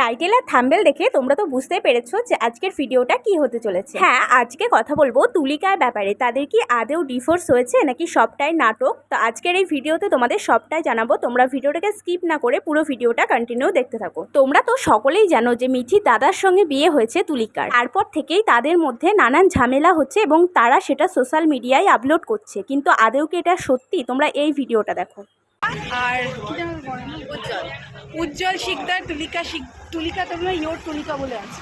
Title আর thumbnail দেখে তোমরা তো বুঝতেই পেরেছ যে আজকের ভিডিওটা কি হতে চলেছে। হ্যাঁ আজকে কথা বলব তুলিকার ব্যাপারে। তাদের কি আদেও ডিফোর্স হয়েছে নাকি সবটাই নাটক? তো আজকের এই ভিডিওতে তোমাদের সবটাই জানাব। তোমরা ভিডিওটাকে স্কিপ না করে পুরো ভিডিওটা কন্টিনিউ দেখতে থাকো। তোমরা তো সকলেই জানো যে মিঠির দাদার সঙ্গে বিয়ে হয়েছে তুলিকার। তারপর থেকেই তাদের মধ্যে নানান ঝামেলা হচ্ছে এবং তারা সেটা সোশ্যাল মিডিয়ায় আপলোড করছে। কিন্তু আদেও কি এটা সত্যি? তোমরা এই ভিডিওটা দেখো। আর? উজ্জ্বল। উজ্জ্বল শিকদার, তুলিকা শিক তুলিকা তো নয় ইয়োর তুলিকা বলে আছে।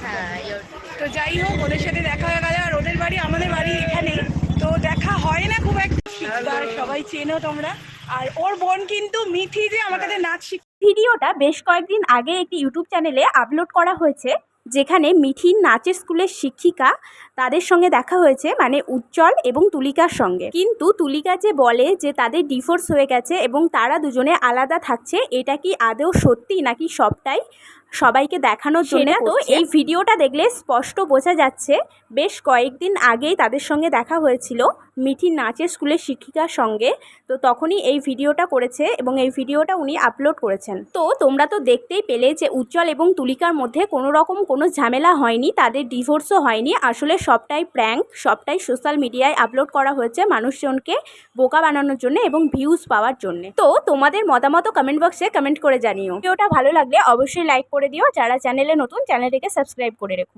তো যাই হোক ওদের সাথে দেখা হয়ে গেল আর ওদের বাড়ি আমাদের বাড়ি এখানে তো দেখা হয় না খুব একটা। সবাই চেনো তোমরা। আর ওর বোন কিন্তু মিঠি যে আমার কাছে নাচ শিখ ভিডিওটা বেশ কয়েকদিন আগে একটি ইউটিউব চ্যানেলে আপলোড করা হয়েছে যেখানে মিঠির নাচের স্কুলের শিক্ষিকা তাদের সঙ্গে দেখা হয়েছে মানে উজ্জ্বল এবং তুলিকার সঙ্গে। কিন্তু তুলিকা যে বলে যে তাদের ডিভোর্স হয়ে গেছে এবং তারা দুজনে আলাদা থাকছে এটা কি আদৌ সত্যি নাকি সবটাই? সবাইকে দেখানোর জন্য। তো এই ভিডিওটা দেখলে স্পষ্ট বোঝা যাচ্ছে বেশ কয়েকদিন আগেই তাদের সঙ্গে দেখা হয়েছিল মিঠির নাচের স্কুলের শিক্ষিকার সঙ্গে। তো তখনই এই ভিডিওটা করেছে এবং এই ভিডিওটা উনি আপলোড করেছেন। তো তোমরা তো দেখতেই পেলে যে উজ্জ্বল এবং তুলিকার মধ্যে কোনো রকম কোনো ঝামেলা হয়নি তাদের ডিভোর্সও হয়নি। আসলে সবটাই প্র্যাঙ্ক সবটাই সোশ্যাল মিডিয়ায় আপলোড করা হয়েছে মানুষজনকে বোকা বানানোর জন্য এবং ভিউজ পাওয়ার জন্য। তো তোমাদের মতামত কমেন্ট বক্সে কমেন্ট করে জানিও। ভিডিওটা ভালো লাগলে অবশ্যই লাইক করে দিও যারা চ্যানেলে নতুন চ্যানেলটিকে সাবস্ক্রাইব করে রেখো